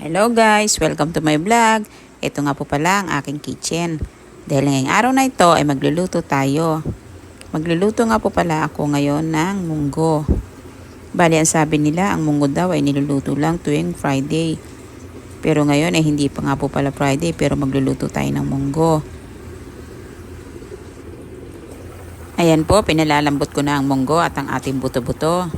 Hello guys! Welcome to my vlog. Ito nga po pala ang aking kitchen. Dahil ngayong araw na ito ay magluluto tayo. Magluluto nga po pala ako ngayon ng munggo. Bali ang sabi nila ang munggo daw ay niluluto lang tuwing Friday. Pero ngayon ay hindi pa nga po pala Friday pero magluluto tayo ng munggo. Ayan po, pinalalambot ko na ang munggo at ang ating buto-buto.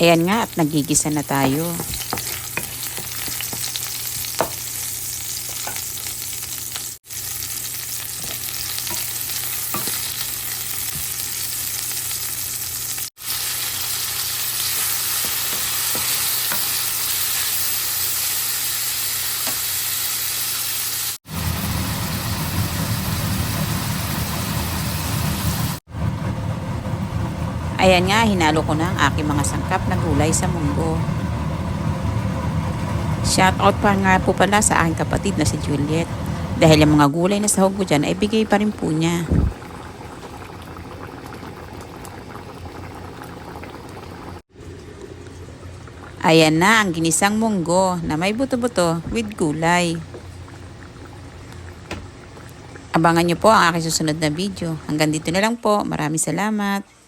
Ayan nga at nagigisa na tayo. Ayan nga, hinalo ko na ang aking mga sangkap na gulay sa munggo. Shoutout pa nga po pala sa aking kapatid na si Juliet. Dahil yung mga gulay na sahog ko dyan ay bigay pa rin po niya. Ayan na ang ginisang munggo na may buto-buto with gulay. Abangan nyo po ang aking susunod na video. Hanggang dito na lang po. Maraming salamat.